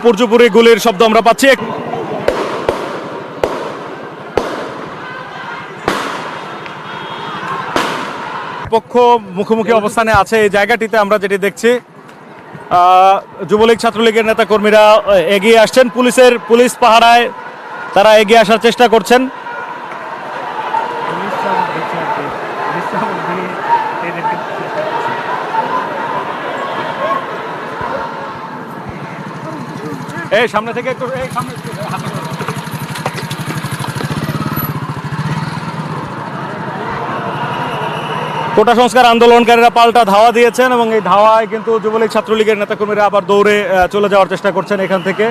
উপর্যুপুরে গোলের শব্দ আমরা পাচ্ছি। পক্ষ মুখোমুখি অবস্থানে আছে এই জায়গাটিতে আমরা যেটি দেখছি। যুবলীগ ছাত্রলীগের নেতা কর্মীরা এগিয়ে আসছেন। পুলিশের পুলিশ পাহারায় তারা এগিয়ে আসার চেষ্টা করছেন। এই সামনে থেকে একটু, এই সামনে কোটা সংস্কার আন্দোলনকারীরা পাল্টা ধাওয়া দিয়েছেন এবং এই ধাওয়ায় কিন্তু যুবলীগ ছাত্রলীগের নেতাকর্মীরা আবার দৌড়ে চলে যাওয়ার চেষ্টা করছেন এখান থেকে।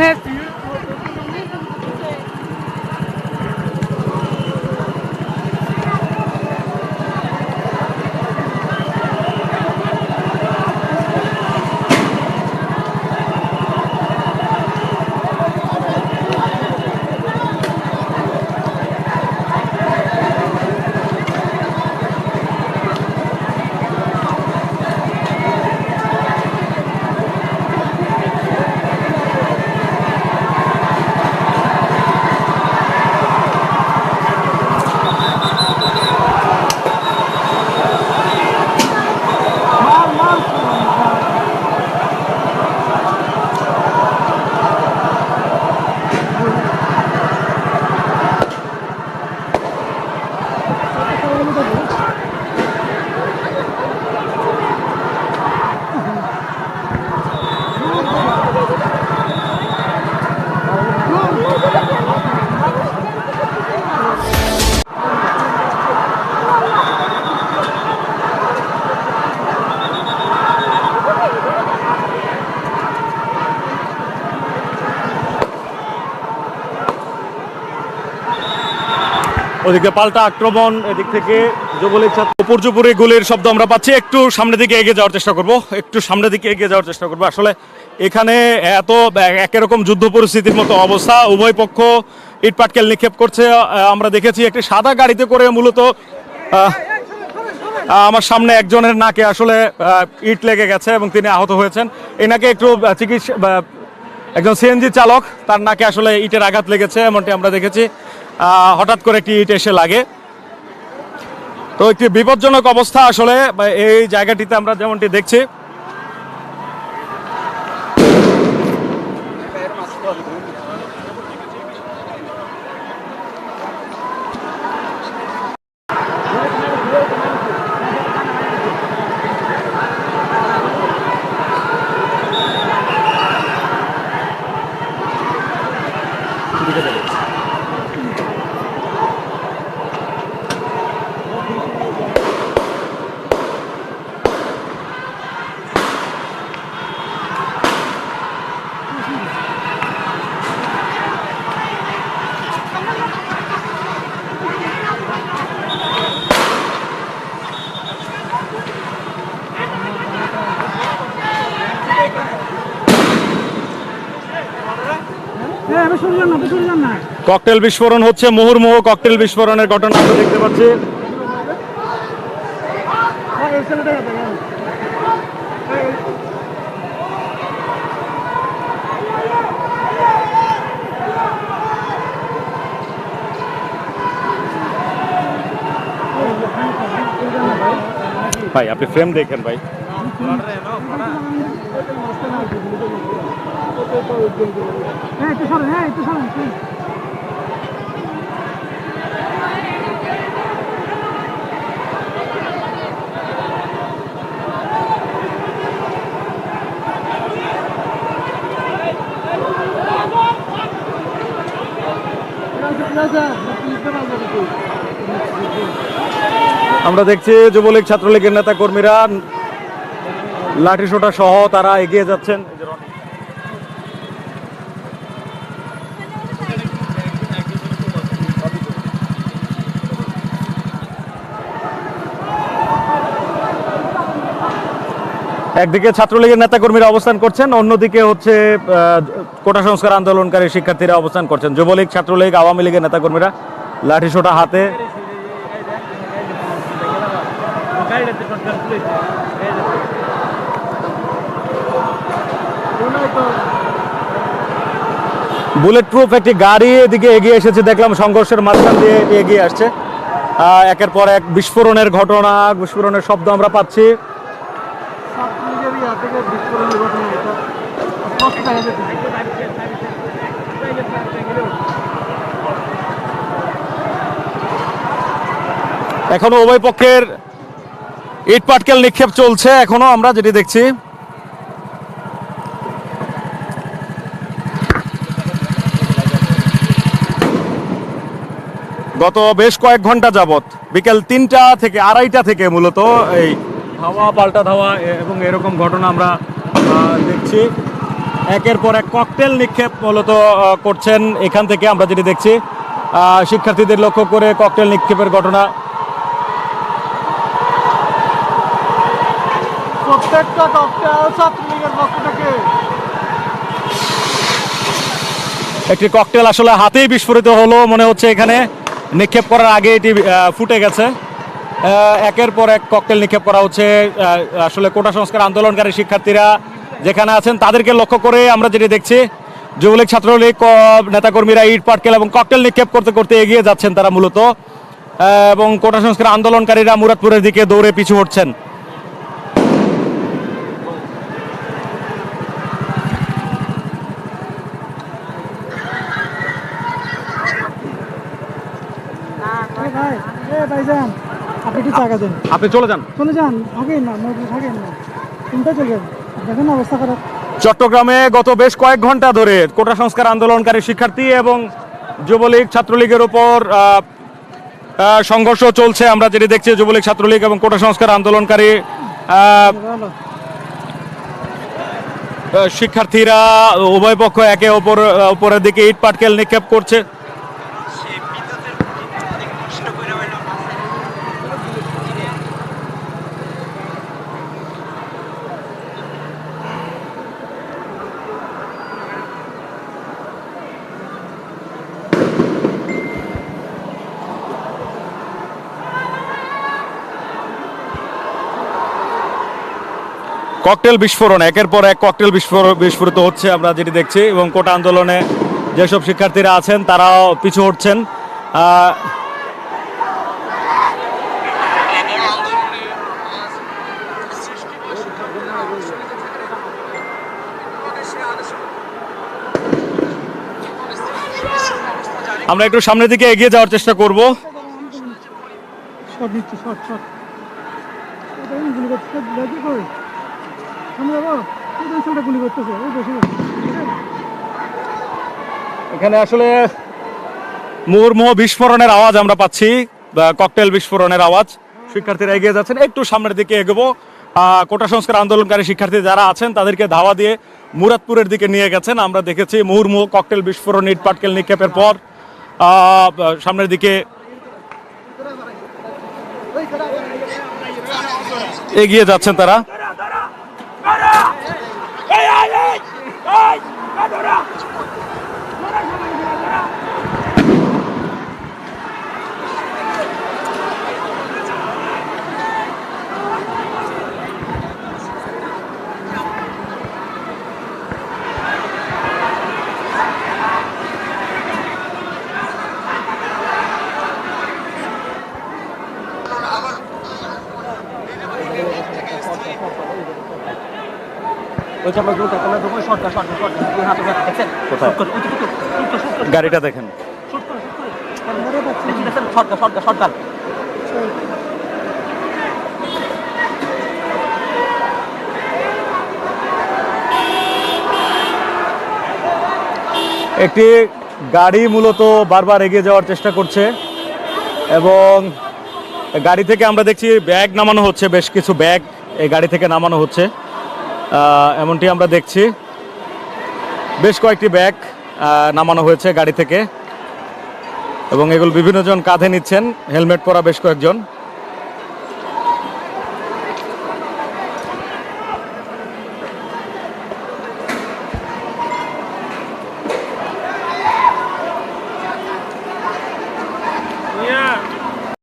এখানে ওদিকে পাল্টা আক্রমণ, এদিক থেকে যুবলীগ ছাত্র উপর্যুপুরে গুলির শব্দ আমরা পাচ্ছি। একটু সামনের দিকে এগিয়ে যাওয়ার চেষ্টা করব, একটু সামনের দিকে এগিয়ে যাওয়ার চেষ্টা করব। আসলে এখানে এত একই রকম যুদ্ধ পরিস্থিতির মতো অবস্থা, উভয় পক্ষ ইট পাটকেল নিক্ষেপ করছে। আমরা দেখেছি একটি সাদা গাড়িতে করে মূলত আমার সামনে একজনের নাকে আসলে ইট লেগে গেছে এবং তিনি আহত হয়েছেন। এনাকে একটু চিকিৎসা একজন সিএনজি চালক, তার নাকে আসলে ইটের আঘাত লেগেছে, এমনটি আমরা দেখেছি। হঠাৎ করে একটি ইট এসে লাগে। তো একটি বিপজ্জনক অবস্থা আসলে এই জায়গাটিতে আমরা যেমনটি দেখছি। আমি ককটেল বিস্ফোরণ হচ্ছে, মুহুর্মুহ ককটেল বিস্ফোরণের ঘটনা আমরা দেখতে পাচ্ছি। ভাই, আপনি ফ্রেম দেখেন ভাই। হ্যাঁ একটু সরেন হ্যাঁ একটু সরেন আমরা দেখছি যুবলীগ ছাত্রলীগের নেতা কর্মীরা লাঠি সোটা সহ তারা এগিয়ে যাচ্ছেন। একদিকে ছাত্রলীগের নেতাকর্মীরা অবস্থান করছেন, অন্যদিকে হচ্ছে কোটা সংস্কার আন্দোলনকারী শিক্ষার্থীরা অবস্থান করছেন। যুবলীগ, ছাত্রলীগ, আওয়ামী লীগের নেতাকর্মীরা লাঠি সোটা হাতে। বুলেট প্রুফ একটি গাড়ি এদিকে এগিয়ে এসেছে, দেখলাম সংঘর্ষের মাঝখান দিয়ে এগিয়ে আসছে। একের পর এক বিস্ফোরণের ঘটনা, বিস্ফোরণের শব্দ আমরা পাচ্ছি ছাত্রলীগের ইয়া থেকে বিস্ফোরণের ঘটনা এটা স্পষ্ট দেখা যাচ্ছে এখনও উভয় পক্ষের ইট পাটকেল নিক্ষেপ চলছে, এখনও আমরা যেটি দেখছি। গত বেশ কয়েক ঘণ্টা যাবত বিকেল তিনটা থেকে, আড়াইটা থেকে মূলত এই ধাওয়া পাল্টা ধাওয়া এবং এরকম ঘটনা আমরা দেখছি। একের পর এক ককটেল নিক্ষেপ মূলত করছেন এখান থেকে আমরা যেটি দেখছি। শিক্ষার্থীদের লক্ষ্য করে ককটেল নিক্ষেপের ঘটনা। প্রত্যেকটা ককটেল ছাত্রলীগের পক্ষ থেকে একটি ককটেল আসলে হাতেই বিস্ফোরিত হলো মনে হচ্ছে এখানে। নিক্ষেপ করার আগে এটি ফুটে গেছে। একের পর এক ককটেল নিক্ষেপ করা হচ্ছে। আসলে কোটা সংস্কার আন্দোলনকারী শিক্ষার্থীরা যেখানে আছেন তাদেরকে লক্ষ্য করে আমরা যেটি দেখছি, যুবলীগ, ছাত্রলীগ নেতাকর্মীরা ইট, পাটকেল এবং ককটেল নিক্ষেপ করতে করতে এগিয়ে যাচ্ছেন তারা মূলত। এবং কোটা সংস্কার আন্দোলনকারীরা মুরাদপুরের দিকে দৌড়ে পিছু হটছেন। ভাই, এ ভাইজান। আপনি কি টাকা দেন। আপনি চলে যান। চলে যান? থাকেন না থাকেন না। চিন্তা দেখেন অবস্থা খারাপ। চট্টগ্রামে গত বেশ কয়েক ঘণ্টা ধরে কোটা সংস্কার আন্দোলনকারী শিক্ষার্থী এবং যুবলীগ ছাত্রলীগের আহ, সংঘর্ষ চলছে। আমরা যেটি দেখছি যুবলীগ ছাত্রলীগ এবং কোটা সংস্কার আন্দোলনকারী শিক্ষার্থীরা উভয় পক্ষ একে অপর উপরের দিকে ইট পাটকেল নিক্ষেপ করছে। ককটেল বিস্ফোরণ, একের পর এক ককটেল বিস্ফোরণ বিস্ফোরিত হচ্ছে আমরা যেটি দেখছি এবং কোটা আন্দোলনে যেসব শিক্ষার্থীরা আছেন তারাও পিছু হটছেন। আমরা একটু সামনের দিকে এগিয়ে যাওয়ার চেষ্টা করব। এখানে আসলে মুহুর্মুহ বিস্ফোরণের আওয়াজ আমরা পাচ্ছি ককটেল বিস্ফোরণের আওয়াজ। শিক্ষার্থীরা এগিয়ে যাচ্ছেন, একটু সামনের দিকে এগোবো। কোটা সংস্কার আন্দোলনকারী শিক্ষার্থী যারা আছেন, তাদেরকে ধাওয়া দিয়ে মুরাদপুরের দিকে নিয়ে গেছেন। আমরা দেখেছি মুহুর্মুহ ককটেল বিস্ফোরণ, ইট পাটকেল নিক্ষেপের পর সামনের দিকে এগিয়ে যাচ্ছেন তারা। ওইটা আমরা দুটো দুটো দুই হাতে কোথায়? গাড়িটা দেখেন। একটি গাড়ি মূলত বারবার এগিয়ে যাওয়ার চেষ্টা করছে এবং গাড়ি থেকে আমরা দেখছি ব্যাগ নামানো হচ্ছে বেশ কিছু ব্যাগ এই গাড়ি থেকে নামানো হচ্ছে। এমনটি আমরা দেখছি। বেশ কয়েকটি ব্যাগ নামানো হয়েছে গাড়ি থেকে। এবং এগুলো বিভিন্নজন কাঁধে নিচ্ছেন, হেলমেট পরা বেশ কয়েকজন।